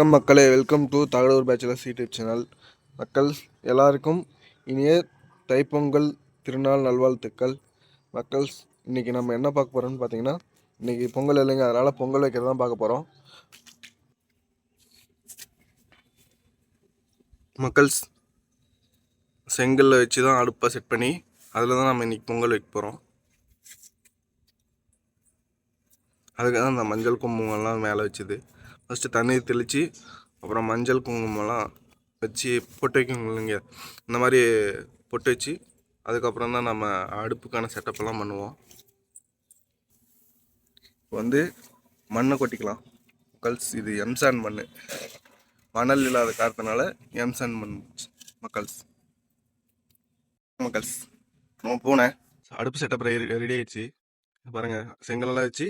வணக்கம் மக்களே welcome to Thagadur bachelors YouTube channel மக்கள் எல்லாருக்கும் இனிய தைப்பொங்கல் திருநாள் நல்வாழ்த்துக்கள். மக்கள் இன்றைக்கி நம்ம என்ன பார்க்க போகிறோம்னு பார்த்தீங்கன்னா இன்றைக்கி பொங்கல் இல்லைங்க அதனால் பொங்கல் வைக்கிறது தான் பார்க்க போகிறோம் மக்கள்ஸ் செங்கலில் வச்சு தான் அடுப்பை செட் பண்ணி அதில் தான் நம்ம இன்றைக்கி பொங்கல் வைக்க போகிறோம் அதுக்கு தான் இந்த மஞ்சள் குங்குமம்லாம் மேலே வச்சுது. ஃபஸ்ட்டு தண்ணீர் தெளித்து அப்புறம் மஞ்சள் குங்குமம்லாம் வச்சு பொட்டு வைக்கணும் இல்லைங்க. இந்த மாதிரி பொட்டு வச்சு அதுக்கப்புறம் தான் நம்ம அடுப்புக்கான செட்டப்பெல்லாம் பண்ணுவோம். இப்போ வந்து மண்ணை கொட்டிக்கலாம். மக்கள்ஸ் இது எம்சான் மண் மணல் இல்லாத காரணத்தினால எம்சான் மண் மக்கள்ஸ். மக்கள்ஸ் நம்ம போனேன். அடுப்பு செட்டப் ரெடி ஆயிடுச்சு. பாருங்கள் செங்கலெல்லாம் வச்சு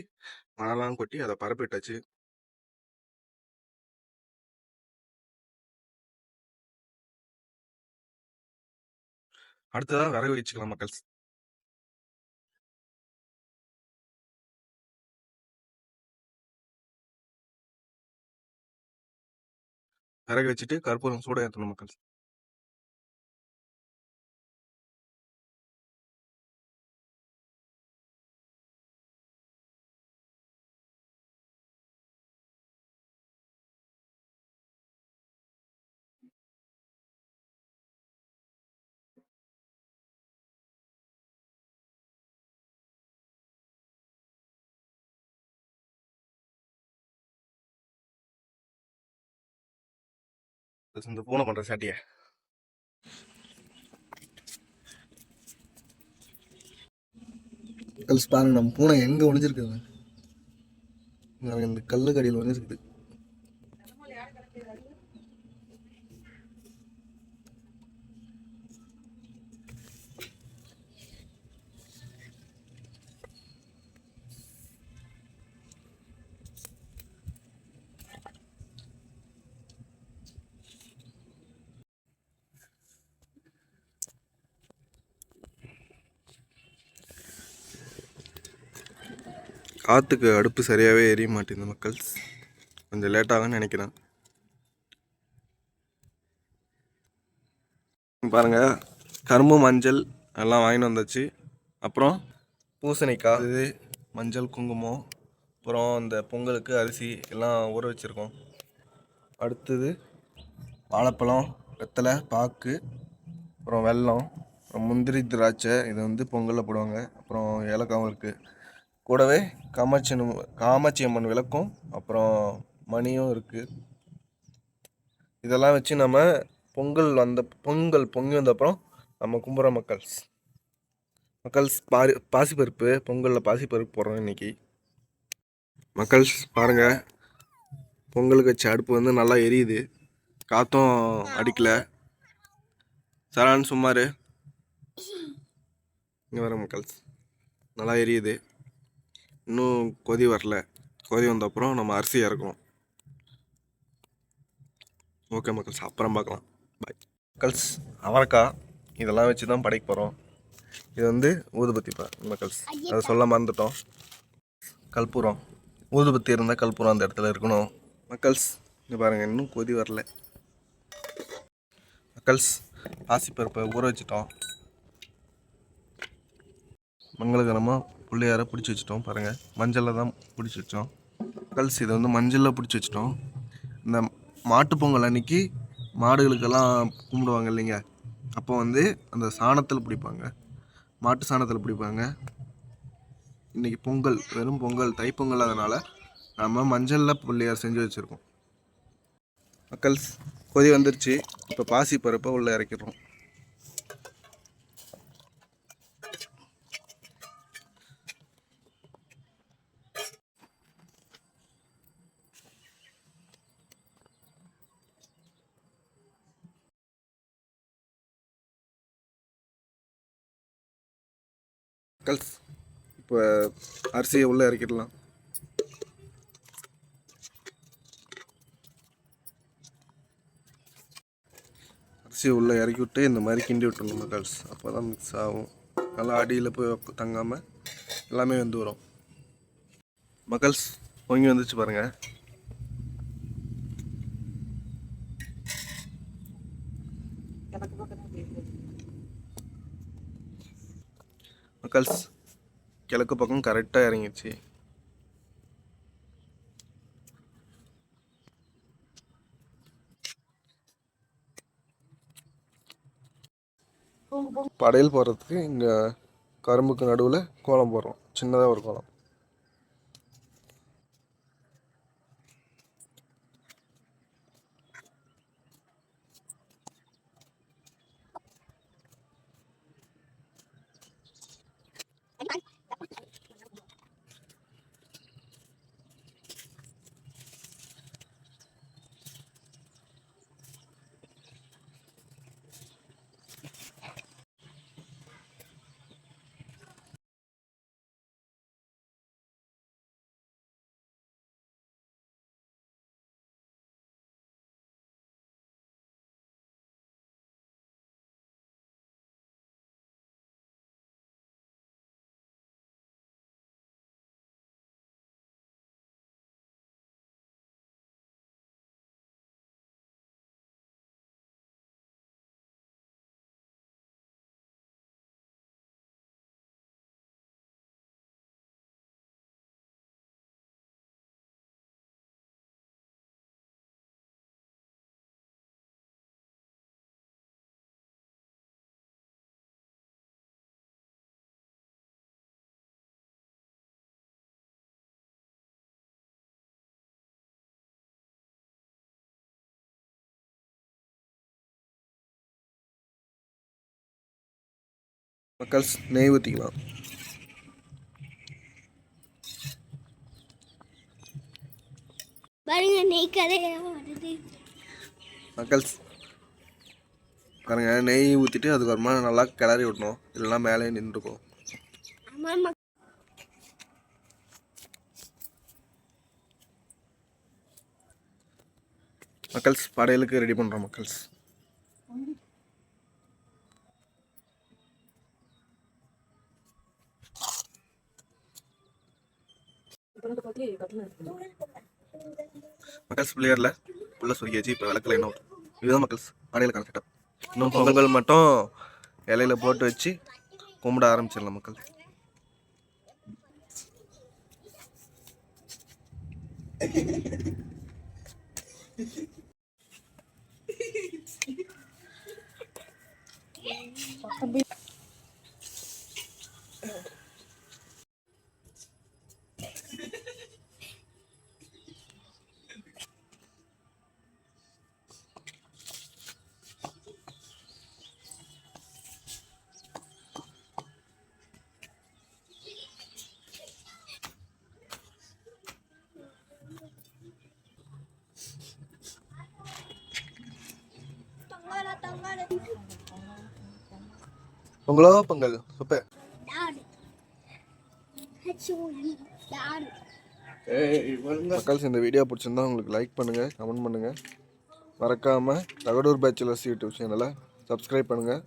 மணலாம் கொட்டி அதை பரப்பிட்டாச்சு அடுத்ததாக வரவு வச்சுக்கலாம் மக்கள். விறகு வச்சுட்டு கற்பூரம் சூட ஏற்றணும் மக்கள். இந்த பூனை பண்ணுற சாட்டிய. கல்ஸ் பாருங்க நம்ம பூனை எங்கே ஒழிஞ்சிருக்குது இந்த கல்லு கடியில் ஒளிஞ்சிருக்குது. காற்றுக்கு அடுப்பு சரியாகவே எரிய மாட்டேங்குது மக்கள். கொஞ்சம் லேட்டாகும்னு நினைக்கிறேன். பாருங்கள் கரும்பு மஞ்சள் எல்லாம் வாங்கிட்டு வந்தாச்சு. அப்புறம் பூசணிக்காய் இது மஞ்சள் குங்குமம் அப்புறம் இந்த பொங்கலுக்கு அரிசி எல்லாம் ஊற வச்சுருக்கோம். அடுத்தது வாழைப்பழம் வெத்தலை பாக்கு அப்புறம் வெல்லம் அப்புறம் முந்திரி திராட்சை இது வந்து பொங்கலில் போடுவாங்க. அப்புறம் ஏலக்காவும் இருக்குது கூடவே காமாட்சி அம்மன் காமாட்சி அம்மன் விளக்கும் அப்புறம் மணியும் இருக்குது இதெல்லாம் வச்சு நம்ம பொங்கல் வந்த பொங்கல் பொங்கி வந்த அப்புறம் நம்ம கும்புற மக்கள்ஸ் மக்கள்ஸ் பாரி பாசிப்பருப்பு பொங்கலில் பாசிப்பருப்பு போடுறோம் இன்றைக்கி மக்கள்ஸ் பாருங்கள் பொங்கலுக்கு வச்ச அடுப்பு வந்து நல்லா எரியுது. காற்றும் அடிக்கலை. சரான்னு சுமார் இங்கே வர மக்கள்ஸ் நல்லா எரியுது. இன்னும் கொதி வரல. கொதி வந்த அப்புறம் நம்ம அரிசி இறக்கணும். ஓகே மக்கள்ஸ் அப்புறம் பார்க்கலாம். பாய் மக்கள்ஸ் அவரைக்காய் இதெல்லாம் வச்சு தான் படைக்க போகிறோம் இது வந்து ஊதுபத்தி பா மக்கள்ஸ் அதை சொல்ல மறந்துட்டோம். கற்பூரம் ஊதுபத்தி இருந்தால் கற்பூரம் அந்த இடத்துல இருக்கணும். மக்கள்ஸ் இங்கே பாருங்கள் இன்னும் கொதி வரல. மக்கள்ஸ் பாசிப்பருப்பை ஊற வச்சிட்டோம். மங்களகரமாக பிள்ளையார பிடிச்சி வச்சிட்டோம் பாருங்கள் மஞ்சளில் தான் பிடிச்சி வச்சோம். கல்சி இதை வந்து மஞ்சளில் பிடிச்சி வச்சிட்டோம். இந்த மாட்டுப் பொங்கல் அன்னைக்கு மாடுகளுக்கெல்லாம் கும்பிடுவாங்க இல்லைங்க. அப்போ வந்து அந்த சாணத்தில் பிடிப்பாங்க. மாட்டு சாணத்தில் பிடிப்பாங்க. இன்னைக்கு பொங்கல் வெறும் பொங்கல் தைப்பொங்கல் அதனால் நம்ம மஞ்சளில் பிள்ளையார் செஞ்சு வச்சுருக்கோம். மக்கள்ஸ் கொதி வந்துருச்சு. இப்போ பாசி பருப்பை உள்ளே இறக்கிடுறோம். கல்ஸ் இப்போ அரிசியை உள்ளே இறக்கிடலாம். அரிசியை உள்ளே இறக்கி விட்டு இந்த மாதிரி கிண்டி விட்டுருணும் மக்கள்ஸ் அப்போ தான் மிக்ஸ் ஆகும். நல்லா அடியில் போய் தங்காமல் எல்லாமே வெந்து வரும் மக்கள்ஸ் பொங்கி வந்துச்சு பாருங்கள் மக்கள்ஸ் கிழக்கு பக்கம் கரெக்டாக இறங்கிடுச்சு. படையல் போடுறதுக்கு இங்கே கரும்புக்கு நடுவில் கோலம் போடுறோம். சின்னதாக ஒரு கோலம். மக்கள்ஸ் நெய் ஊற்றிக்கலாம் மக்கள்ஸ் பாருங்க நெய் ஊற்றிட்டு அதுக்கப்புறமா நல்லா கிளறி விடணும். இல்லைன்னா மேலே நின்றுக்கும். மக்கள்ஸ் படையலுக்கு ரெடி பண்ணுறோம் மக்கள்ஸ் மக்கள்ஸ் பிள்ளையரில் உள்ள சொல்லியாச்சு இப்போ விளக்கில் என்ன இதுதான் மக்கள்ஸ். படையலுக்கான செட்டப் இன்னும் பொங்கல் மட்டும் இலையில போட்டு வச்சு கும்பிட ஆரம்பிச்சிடலாம் மக்கள். தொங்கல உங்களோ பொங்கல்? சூப்பர். டாடு மக்கள்ஸ் இந்த வீடியோ பிடிச்சிருந்தா உங்களுக்கு லைக் பண்ணுங்கள் கமெண்ட் பண்ணுங்கள் மறக்காமல் தகடூர் பேச்சுலர்ஸ் யூடியூப் சேனலை சப்ஸ்கிரைப் பண்ணுங்கள்